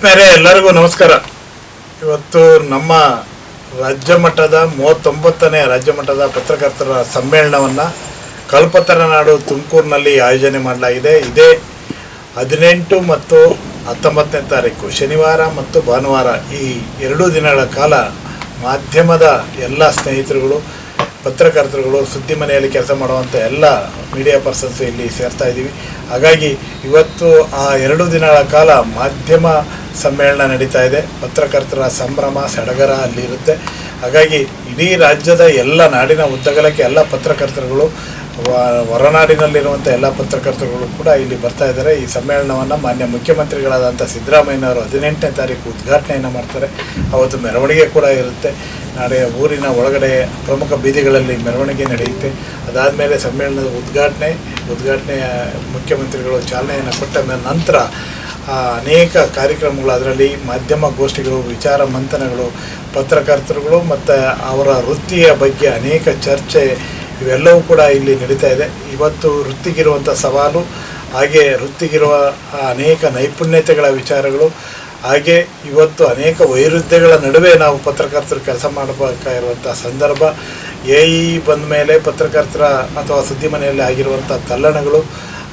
ಆತ್ಮೀಯರೇ ಎಲ್ಲರಿಗೂ ನಮಸ್ಕಾರ. ಇವತ್ತು ನಮ್ಮ ರಾಜ್ಯ ಮಟ್ಟದ ಮೂವತ್ತೊಂಬತ್ತನೇ ರಾಜ್ಯ ಮಟ್ಟದ ಪತ್ರಕರ್ತರ ಸಮ್ಮೇಳನವನ್ನು ಕಲ್ಪತರ ನಾಡು ತುಮಕೂರಿನಲ್ಲಿ ಆಯೋಜನೆ ಮಾಡಲಾಗಿದೆ. ಇದೇ ಹದಿನೆಂಟು ಮತ್ತು ಹತ್ತೊಂಬತ್ತನೇ ತಾರೀಕು, ಶನಿವಾರ ಮತ್ತು ಭಾನುವಾರ ಈ ಎರಡೂ ದಿನಗಳ ಕಾಲ ಮಾಧ್ಯಮದ ಎಲ್ಲ ಸ್ನೇಹಿತರುಗಳು ಪತ್ರಕರ್ತರುಗಳು ಸುದ್ದಿ ಮನೆಯಲ್ಲಿ ಕೆಲಸ ಮಾಡುವಂಥ ಎಲ್ಲ ಮೀಡಿಯಾ ಪರ್ಸನ್ಸ್ ಇಲ್ಲಿ ಸೇರ್ತಾ ಇದ್ದೀವಿ. ಹಾಗಾಗಿ ಇವತ್ತು ಆ ಎರಡು ದಿನಗಳ ಕಾಲ ಮಾಧ್ಯಮ ಸಮ್ಮೇಳನ ನಡೀತಾ ಇದೆ. ಪತ್ರಕರ್ತರ ಸಂಭ್ರಮ ಸಡಗರ ಅಲ್ಲಿ ಇರುತ್ತೆ ಹಾಗಾಗಿ ಇಡೀ ರಾಜ್ಯದ ಎಲ್ಲ ನಾಡಿನ ಉದ್ದಗಲಕ್ಕೆ ಎಲ್ಲ ಪತ್ರಕರ್ತರುಗಳು ಹೊರನಾಡಿನಲ್ಲಿರುವಂಥ ಎಲ್ಲ ಪತ್ರಕರ್ತರುಗಳು ಕೂಡ ಇಲ್ಲಿ ಬರ್ತಾ ಇದ್ದಾರೆ. ಈ ಸಮ್ಮೇಳನವನ್ನು ಮಾನ್ಯ ಮುಖ್ಯಮಂತ್ರಿಗಳಾದಂಥ ಸಿದ್ದರಾಮಯ್ಯನವರು ಹದಿನೆಂಟನೇ ತಾರೀಕು ಉದ್ಘಾಟನೆಯನ್ನು ಮಾಡ್ತಾರೆ. ಅವತ್ತು ಮೆರವಣಿಗೆ ಕೂಡ ಇರುತ್ತೆ. ನಾಳೆ ಊರಿನ ಒಳಗಡೆ ಪ್ರಮುಖ ಬೀದಿಗಳಲ್ಲಿ ಮೆರವಣಿಗೆ ನಡೆಯುತ್ತೆ. ಅದಾದ ಮೇಲೆ ಸಮ್ಮೇಳನದ ಉದ್ಘಾಟನೆ ಉದ್ಘಾಟನೆಯ ಮುಖ್ಯಮಂತ್ರಿಗಳು ಚಾಲನೆಯನ್ನು ಕೊಟ್ಟ ನಂತರ ಅನೇಕ ಕಾರ್ಯಕ್ರಮಗಳು ಅದರಲ್ಲಿ ಮಾಧ್ಯಮ ಗೋಷ್ಠಿಗಳು, ವಿಚಾರ ಮಂಥನಗಳು, ಪತ್ರಕರ್ತರುಗಳು ಮತ್ತು ಅವರ ವೃತ್ತಿಯ ಬಗ್ಗೆ ಅನೇಕ ಚರ್ಚೆ ಇವೆಲ್ಲವೂ ಕೂಡ ಇಲ್ಲಿ ನಡೀತಾ ಇದೆ. ಇವತ್ತು ವೃತ್ತಿಗಿರುವಂಥ ಸವಾಲು, ಹಾಗೆ ವೃತ್ತಿಗಿರುವ ಅನೇಕ ನೈಪುಣ್ಯತೆಗಳ ವಿಚಾರಗಳು, ಹಾಗೆ ಇವತ್ತು ಅನೇಕ ವೈರುಧ್ಯಗಳ ನಡುವೆ ನಾವು ಪತ್ರಕರ್ತರು ಕೆಲಸ ಮಾಡಬೇಕಾಗಿರುವಂಥ ಸಂದರ್ಭ ಎ ಇ ಬಂದ ಮೇಲೆ ಪತ್ರಕರ್ತರ ಅಥವಾ ಸುದ್ದಿ ಮನೆಯಲ್ಲಿ ಆಗಿರುವಂಥ ತಲ್ಲಣಗಳು,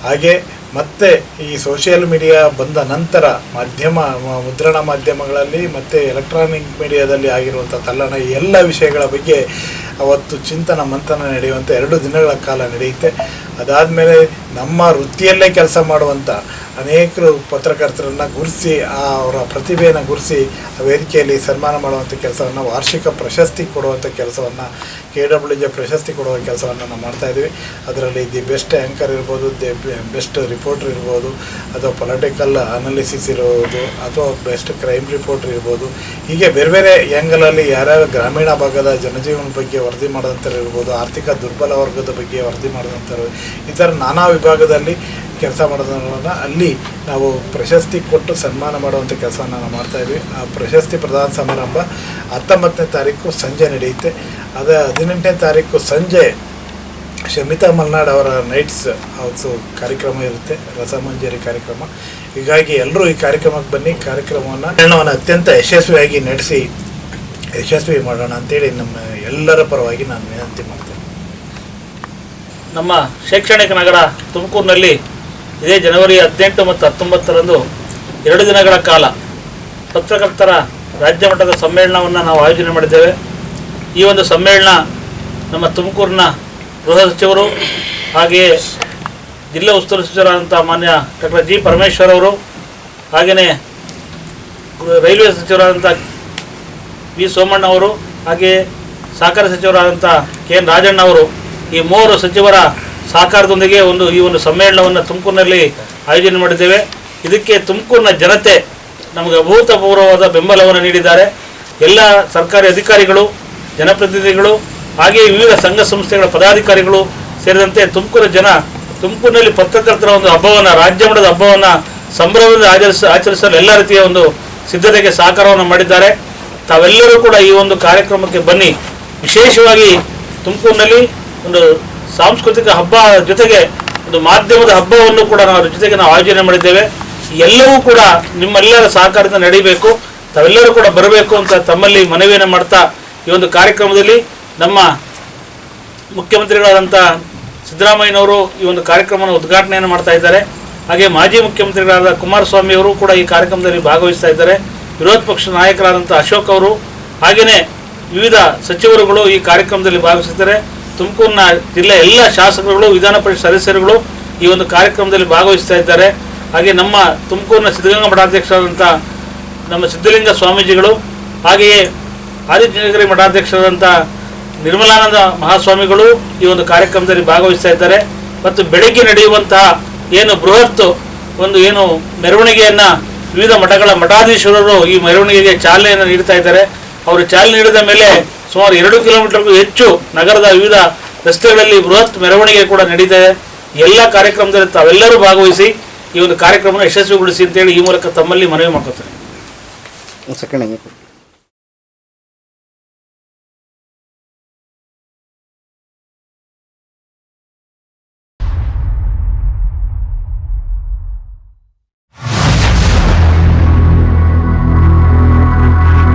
ಹಾಗೆ ಮತ್ತೆ ಈ ಸೋಷಿಯಲ್ ಮೀಡಿಯಾ ಬಂದ ನಂತರ ಮಾಧ್ಯಮ, ಮುದ್ರಣ ಮಾಧ್ಯಮಗಳಲ್ಲಿ ಮತ್ತು ಎಲೆಕ್ಟ್ರಾನಿಕ್ ಮೀಡಿಯಾದಲ್ಲಿ ಆಗಿರುವಂಥ ತಲ್ಲಣ ಎಲ್ಲ ವಿಷಯಗಳ ಬಗ್ಗೆ ಅವತ್ತು ಚಿಂತನ ಮಂಥನ ನಡೆಯುವಂಥ ಎರಡು ದಿನಗಳ ಕಾಲ ನಡೆಯುತ್ತೆ. ಅದಾದಮೇಲೆ ನಮ್ಮ ವೃತ್ತಿಯಲ್ಲೇ ಕೆಲಸ ಮಾಡುವಂಥ ಅನೇಕರು ಪತ್ರಕರ್ತರನ್ನು ಗುರುತಿಸಿ, ಆ ಅವರ ಪ್ರತಿಭೆಯನ್ನು ಗುರುತಿಸಿ ವೇದಿಕೆಯಲ್ಲಿ ಸನ್ಮಾನ ಮಾಡುವಂಥ ಕೆಲಸವನ್ನು, ವಾರ್ಷಿಕ ಪ್ರಶಸ್ತಿ ಕೊಡುವಂಥ ಕೆಲಸವನ್ನು ಕೆ ಡಬ್ಲ್ಯೂ ಜೆ ಪ್ರಶಸ್ತಿ ಕೊಡುವ ಕೆಲಸವನ್ನು ನಾವು ಮಾಡ್ತಾ ಇದ್ದೀವಿ. ಅದರಲ್ಲಿ ದಿ ಬೆಸ್ಟ್ ಆ್ಯಂಕರ್ ಇರ್ಬೋದು, ದಿ ಬೆಸ್ಟ್ ರಿಪೋರ್ಟರ್ ಇರ್ಬೋದು, ಅಥವಾ ಪೊಲಿಟಿಕಲ್ ಅನಾಲಿಸಿಸ್ ಇರ್ಬೋದು, ಅಥವಾ ಬೆಸ್ಟ್ ಕ್ರೈಮ್ ರಿಪೋರ್ಟರ್ ಇರ್ಬೋದು. ಹೀಗೆ ಬೇರೆ ಬೇರೆ ಆ್ಯಂಗಲಲ್ಲಿ ಯಾರ್ಯಾರು ಗ್ರಾಮೀಣ ಭಾಗದ ಜನಜೀವನ ಬಗ್ಗೆ ವರದಿ ಮಾಡಿದಂಥವ್ರು ಇರ್ಬೋದು, ಆರ್ಥಿಕ ದುರ್ಬಲ ವರ್ಗದ ಬಗ್ಗೆ ವರದಿ ಮಾಡಿದಂಥವ್ರು ಈ ಥರ ನಾನಾ ವಿಭಾಗದಲ್ಲಿ ಕೆಲಸ ಮಾಡೋದನ್ನ ಅಲ್ಲಿ ನಾವು ಪ್ರಶಸ್ತಿ ಕೊಟ್ಟು ಸನ್ಮಾನ ಮಾಡುವಂಥ ಕೆಲಸವನ್ನು ನಾವು ಮಾಡ್ತಾಯಿದ್ವಿ ಆ ಪ್ರಶಸ್ತಿ ಪ್ರದಾನ ಸಮಾರಂಭ ಹತ್ತೊಂಬತ್ತನೇ ತಾರೀಕು ಸಂಜೆ ನಡೆಯುತ್ತೆ. ಅದು ಹದಿನೆಂಟನೇ ತಾರೀಕು ಸಂಜೆ ಶಮಿತಾ ಮಲ್ನಾಡ್ ಅವರ ನೈಟ್ಸ್ ಅವತ್ತು ಕಾರ್ಯಕ್ರಮ ಇರುತ್ತೆ, ರಸಮಂಜರಿ ಕಾರ್ಯಕ್ರಮ. ಹೀಗಾಗಿ ಎಲ್ಲರೂ ಈ ಕಾರ್ಯಕ್ರಮಕ್ಕೆ ಬನ್ನಿ. ಕಾರ್ಯಕ್ರಮವನ್ನು ಅತ್ಯಂತ ಯಶಸ್ವಿಯಾಗಿ ನಡೆಸಿ, ಯಶಸ್ವಿ ಮಾಡೋಣ ಅಂತೇಳಿ ನಮ್ಮ ಎಲ್ಲರ ಪರವಾಗಿ ನಾನು ವಿನಂತಿ ಮಾಡ್ತೇನೆ. ನಮ್ಮ ಶೈಕ್ಷಣಿಕ ನಗರ ತುಮಕೂರಿನಲ್ಲಿ ಇದೇ ಜನವರಿ ಹದಿನೆಂಟು ಮತ್ತು ಹತ್ತೊಂಬತ್ತರಂದು ಎರಡು ದಿನಗಳ ಕಾಲ ಪತ್ರಕರ್ತರ ರಾಜ್ಯ ಮಟ್ಟದ ಸಮ್ಮೇಳನವನ್ನು ನಾವು ಆಯೋಜನೆ ಮಾಡಿದ್ದೇವೆ. ಈ ಒಂದು ಸಮ್ಮೇಳನ ನಮ್ಮ ತುಮಕೂರಿನ ಗೃಹ ಸಚಿವರು ಹಾಗೆಯೇ ಜಿಲ್ಲಾ ಉಸ್ತುವಾರಿ ಸಚಿವರಾದಂಥ ಮಾನ್ಯ ಡಾಕ್ಟರ್ ಜಿ ಪರಮೇಶ್ವರ್ ಅವರು ಹಾಗೆಯೇ ರೈಲ್ವೆ ಸಚಿವರಾದಂಥ ವಿ ಸೋಮಣ್ಣ ಅವರು ಹಾಗೆಯೇ ಸಹಕಾರ ಸಚಿವರಾದಂಥ ಕೆ ಎನ್ ರಾಜಣ್ಣ ಅವರು ಈ ಮೂವರು ಸಚಿವರ ಸಹಕಾರದೊಂದಿಗೆ ಒಂದು ಈ ಒಂದು ಸಮ್ಮೇಳನವನ್ನು ತುಮಕೂರಿನಲ್ಲಿ ಆಯೋಜನೆ ಮಾಡಿದ್ದೇವೆ. ಇದಕ್ಕೆ ತುಮಕೂರಿನ ಜನತೆ ನಮಗೆ ಅಭೂತಪೂರ್ವವಾದ ಬೆಂಬಲವನ್ನು ನೀಡಿದ್ದಾರೆ. ಎಲ್ಲ ಸರ್ಕಾರಿ ಅಧಿಕಾರಿಗಳು, ಜನಪ್ರತಿನಿಧಿಗಳು, ಹಾಗೆಯೇ ವಿವಿಧ ಸಂಘ ಸಂಸ್ಥೆಗಳ ಪದಾಧಿಕಾರಿಗಳು ಸೇರಿದಂತೆ ತುಮಕೂರು ಜನ ತುಮಕೂರಿನಲ್ಲಿ ಪತ್ರಕರ್ತರ ಒಂದು ಹಬ್ಬವನ್ನು ರಾಜ್ಯ ಮಟ್ಟದ ಹಬ್ಬವನ್ನು ಸಂಭ್ರಮದಿಂದ ಆಚರಿಸ, ಆಚರಿಸಲು ಎಲ್ಲ ರೀತಿಯ ಒಂದು ಸಿದ್ಧತೆಗೆ ಸಹಕಾರವನ್ನು ಮಾಡಿದ್ದಾರೆ. ತಾವೆಲ್ಲರೂ ಕೂಡ ಈ ಒಂದು ಕಾರ್ಯಕ್ರಮಕ್ಕೆ ಬನ್ನಿ. ವಿಶೇಷವಾಗಿ ತುಮಕೂರಿನಲ್ಲಿ ಒಂದು ಸಾಂಸ್ಕೃತಿಕ ಹಬ್ಬ ಜೊತೆಗೆ ಒಂದು ಮಾಧ್ಯಮದ ಹಬ್ಬವನ್ನು ಕೂಡ ನಾವು ಜೊತೆಗೆ ನಾವು ಆಯೋಜನೆ ಮಾಡಿದ್ದೇವೆ. ಎಲ್ಲವೂ ಕೂಡ ನಿಮ್ಮೆಲ್ಲರ ಸಹಕಾರದಿಂದ ನಡೀಬೇಕು. ತಾವೆಲ್ಲರೂ ಕೂಡ ಬರಬೇಕು ಅಂತ ತಮ್ಮಲ್ಲಿ ಮನವಿಯನ್ನು ಮಾಡ್ತಾ ಈ ಒಂದು ಕಾರ್ಯಕ್ರಮದಲ್ಲಿ ನಮ್ಮ ಮುಖ್ಯಮಂತ್ರಿಗಳಾದಂಥ ಸಿದ್ದರಾಮಯ್ಯನವರು ಈ ಒಂದು ಕಾರ್ಯಕ್ರಮವನ್ನು ಉದ್ಘಾಟನೆಯನ್ನು ಮಾಡ್ತಾ ಇದ್ದಾರೆ. ಹಾಗೆ ಮಾಜಿ ಮುಖ್ಯಮಂತ್ರಿಗಳಾದ ಕುಮಾರಸ್ವಾಮಿ ಅವರು ಕೂಡ ಈ ಕಾರ್ಯಕ್ರಮದಲ್ಲಿ ಭಾಗವಹಿಸ್ತಾ ಇದ್ದಾರೆ. ವಿರೋಧ ಪಕ್ಷ ನಾಯಕರಾದಂಥ ಅಶೋಕ್ ಅವರು ಹಾಗೆಯೇ ವಿವಿಧ ಸಚಿವರುಗಳು ಈ ಕಾರ್ಯಕ್ರಮದಲ್ಲಿ ಭಾಗವಹಿಸಿದ್ದಾರೆ ತುಮಕೂರಿನ ಜಿಲ್ಲೆ ಎಲ್ಲ ಶಾಸಕರುಗಳು, ವಿಧಾನ ಪರಿಷತ್ ಸದಸ್ಯರುಗಳು ಈ ಒಂದು ಕಾರ್ಯಕ್ರಮದಲ್ಲಿ ಭಾಗವಹಿಸ್ತಾ ಇದ್ದಾರೆ. ಹಾಗೆ ನಮ್ಮ ತುಮಕೂರಿನ ಸಿದ್ಧಗಂಗಾ ಮಠಾಧ್ಯಕ್ಷರಾದಂಥ ನಮ್ಮ ಸಿದ್ಧಲಿಂಗ ಸ್ವಾಮೀಜಿಗಳು, ಹಾಗೆಯೇ ಆದಿತ್ಯನಗರಿ ಮಠಾಧ್ಯಕ್ಷರಾದಂಥ ನಿರ್ಮಲಾನಂದ ಮಹಾಸ್ವಾಮಿಗಳು ಈ ಒಂದು ಕಾರ್ಯಕ್ರಮದಲ್ಲಿ ಭಾಗವಹಿಸ್ತಾ ಇದ್ದಾರೆ. ಮತ್ತು ಬೆಳಗ್ಗೆ ನಡೆಯುವಂತಹ ಏನು ಬೃಹತ್ ಒಂದು ಏನು ಮೆರವಣಿಗೆಯನ್ನು ವಿವಿಧ ಮಠಗಳ ಮಠಾಧೀಶ್ವರರು ಈ ಮೆರವಣಿಗೆಗೆ ಚಾಲನೆಯನ್ನು ನೀಡ್ತಾ ಇದ್ದಾರೆ. ಅವರು ಚಾಲನೆ ನೀಡಿದ ಮೇಲೆ ಸುಮಾರು ಎರಡು ಕಿಲೋಮೀಟರ್ಗೂ ಹೆಚ್ಚು ನಗರದ ವಿವಿಧ ರಸ್ತೆಗಳಲ್ಲಿ ಬೃಹತ್ ಮೆರವಣಿಗೆ ಕೂಡ ನಡೀತಾ ಇದೆ. ಎಲ್ಲ ಕಾರ್ಯಕ್ರಮದಲ್ಲಿ ತಾವೆಲ್ಲರೂ ಭಾಗವಹಿಸಿ ಈ ಒಂದು ಕಾರ್ಯಕ್ರಮವನ್ನು ಯಶಸ್ವಿಗೊಳಿಸಿ ಅಂತೇಳಿ ಈ ಮೂಲಕ ತಮ್ಮಲ್ಲಿ ಮನವಿ ಮಾಡ್ಕೊತಾರೆ